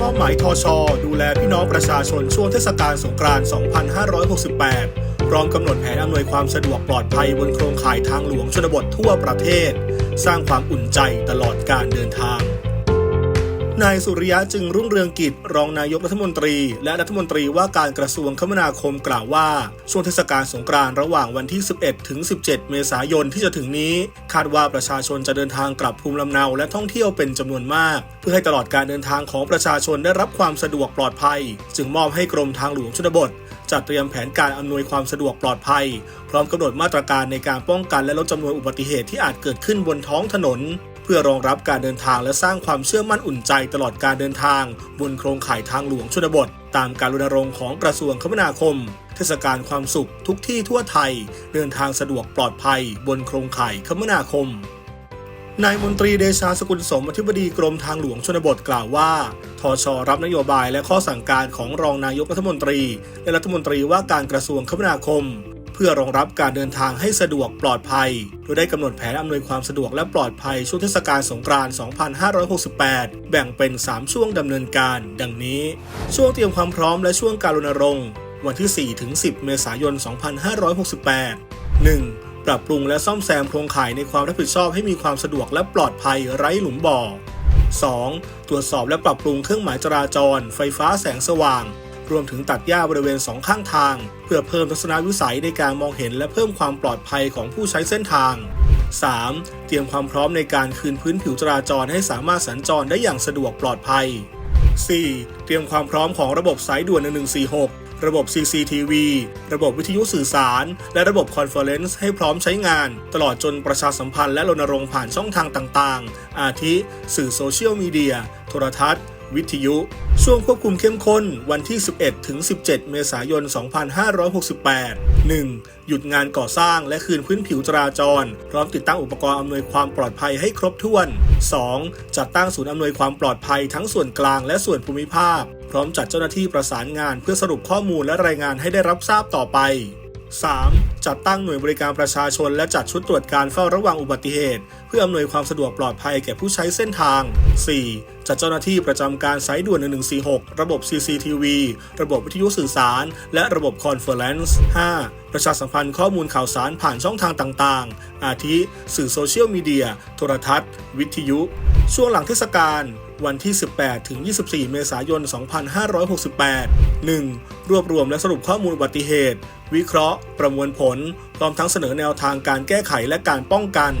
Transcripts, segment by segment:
มอบหมายทช ดูแลพี่น้องประชาชนช่วงเทศกาลสงกรานต์ 2568 พร้อมกำหนดแผนอำนวยความสะดวกปลอดภัยบนโครงข่ายทางหลวงชนบททั่วประเทศ สร้างความอุ่นใจตลอดการเดินทาง นายสุริยะจึงรุ่งเรืองกิจ รองนายกรัฐมนตรี และรัฐมนตรีว่าการกระทรวงคมนาคมกล่าวว่า ช่วงเทศกาลสงกรานต์ระหว่างวันที่ 11 ถึง 17 เมษายนที่จะถึงนี้ คาดว่าประชาชนจะเดินทางกลับภูมิลำเนาและท่องเที่ยวเป็นจำนวนมาก เพื่อให้ตลอดการเดินทางของประชาชนได้รับความสะดวกปลอดภัย จึงมอบให้กรมทางหลวงชนบทจัดเตรียมแผนการอำนวยความสะดวกปลอดภัย พร้อมกำหนดมาตรการในการป้องกันและลดจำนวนอุบัติเหตุที่อาจเกิดขึ้นบนท้องถนน พื่อรองรับการเดินทางและสร้างความเชื่อมั่นอุ่นใจตลอดการเดินทาง บนโครงข่ายทางหลวงชนบท ตามการรณรงค์ของกระทรวงคมนาคม เทศกาลความสุขทุกที่ทั่วไทย เดินทางสะดวกปลอดภัย บนโครงข่ายคมนาคมนายมนตรีเดชาสกุลสมอธิบดีกรมทางหลวงชนบทกล่าวว่าทชรับนโยบายและข้อสั่งการของรองนายกรัฐมนตรี และรัฐมนตรีว่าการกระทรวงคมนาคม พื่อรองรับการเดินทางให้สะดวกปลอดภัย โดยได้กำหนดแผนอำนวยความสะดวกและปลอดภัยช่วงเทศกาลสงกรานต์ 2568 แบ่งเป็น 3 ช่วงดำเนินการ ดังนี้ ช่วงเตรียมความพร้อมและช่วงการรณรงค์ วันที่ 4 ถึง 10 เมษายน 2568 1. ปรับปรุงและซ่อมแซมโครงข่ายในความรับผิดชอบให้มีความสะดวกและปลอดภัยไร้หลุมบ่อ 2. ตรวจสอบและปรับปรุงเครื่องหมายจราจร ไฟฟ้าแสงสว่าง รวมถึงตัดหญ้าบริเวณสองข้างทาง เพื่อเพิ่มทัศนวิสัยในการมองเห็นและเพิ่มความปลอดภัยของผู้ใช้เส้นทาง 3. เตรียมความพร้อมในการคืนพื้นผิวจราจรให้สามารถสัญจรได้อย่างสะดวกปลอดภัย 4. เตรียมความพร้อมของระบบสายด่วน 1146 ระบบ CCTV ระบบวิทยุสื่อสาร และระบบคอนเฟอเรนซ์ให้พร้อมใช้งาน ตลอดจนประชาสัมพันธ์และรณรงค์ผ่านช่องทางต่าง ๆ อาทิ สื่อโซเชียลมีเดีย โทรทัศน์ วิทยุ ช่วงควบคุมเข้มข้นวันที่ 11 ถึง 17 เมษายน 2568 1. หยุดงานก่อสร้างและคืนพื้นผิวจราจร พร้อมติดตั้งอุปกรณ์อำนวยความปลอดภัยให้ครบถ้วน 2. จัดตั้งศูนย์อำนวยความปลอดภัยทั้งส่วนกลางและส่วนภูมิภาค พร้อมจัดเจ้าหน้าที่ประสานงานเพื่อสรุปข้อมูลและรายงานให้ได้รับทราบต่อไป 3. จัดตั้งหน่วยบริการประชาชนและจัดชุดตรวจการเฝ้าระวังอุบัติเหตุ เพื่ออำนวยความสะดวกปลอดภัยแก่ผู้ใช้เส้นทาง 4. จัดเจ้าหน้าที่ประจำการสายด่วน 1146 ระบบ CCTV ระบบวิทยุสื่อสาร และระบบคอนเฟอเรนซ์ 5. ประชาสัมพันธ์ข้อมูลข่าวสารผ่านช่องทางต่างๆ อาทิ สื่อโซเชียลมีเดีย โทรทัศน์ วิทยุ ช่วงหลังเทศกาลวันที่ 18 ถึง 24 เมษายน 2568 1. รวบรวมและสรุปข้อมูลอุบัติเหตุ วิเคราะห์ ประมวลผลพร้อมทั้งเสนอแนวทางการแก้ไขและการป้องกัน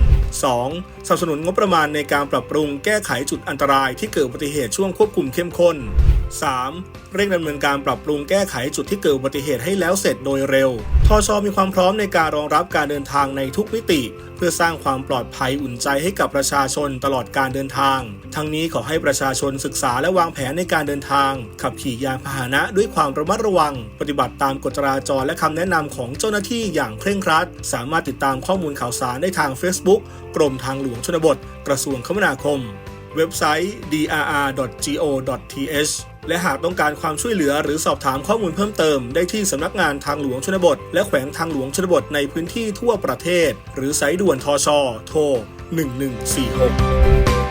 2. สนับสนุนงบประมาณในการปรับปรุงแก้ไขจุดอันตรายที่เกิดอุบัติเหตุช่วงควบคุมเข้มข้น 3. เร่งดำเนินการปรับปรุงแก้ไขจุดที่เกิดอุบัติเหตุให้แล้วเสร็จโดยเร็ว ทชมีความพร้อมในการรองรับการเดินทางในทุกมิติ เพื่อสร้างความปลอดภัยอุ่นใจให้กับประชาชนตลอดการเดินทาง ทั้งนี้ขอให้ประชาชนศึกษาและวางแผนในการเดินทาง ขับขี่ยานพาหนะด้วยความระมัดระวัง ปฏิบัติตามกฎจราจรและคำแนะนำของเจ้าหน้าที่อย่างเคร่งครัด สามารถติดตามข้อมูลข่าวสารได้ทาง Facebook กรมทางหลวงชนบท กระทรวงคมนาคม เว็บไซต์ drr.go.th และหากต้องการความช่วยเหลือหรือสอบถามข้อมูลเพิ่มเติม ได้ที่สำนักงานทางหลวงชนบท และแขวงทางหลวงชนบทในพื้นที่ทั่วประเทศ หรือสายด่วนทช โทร 1146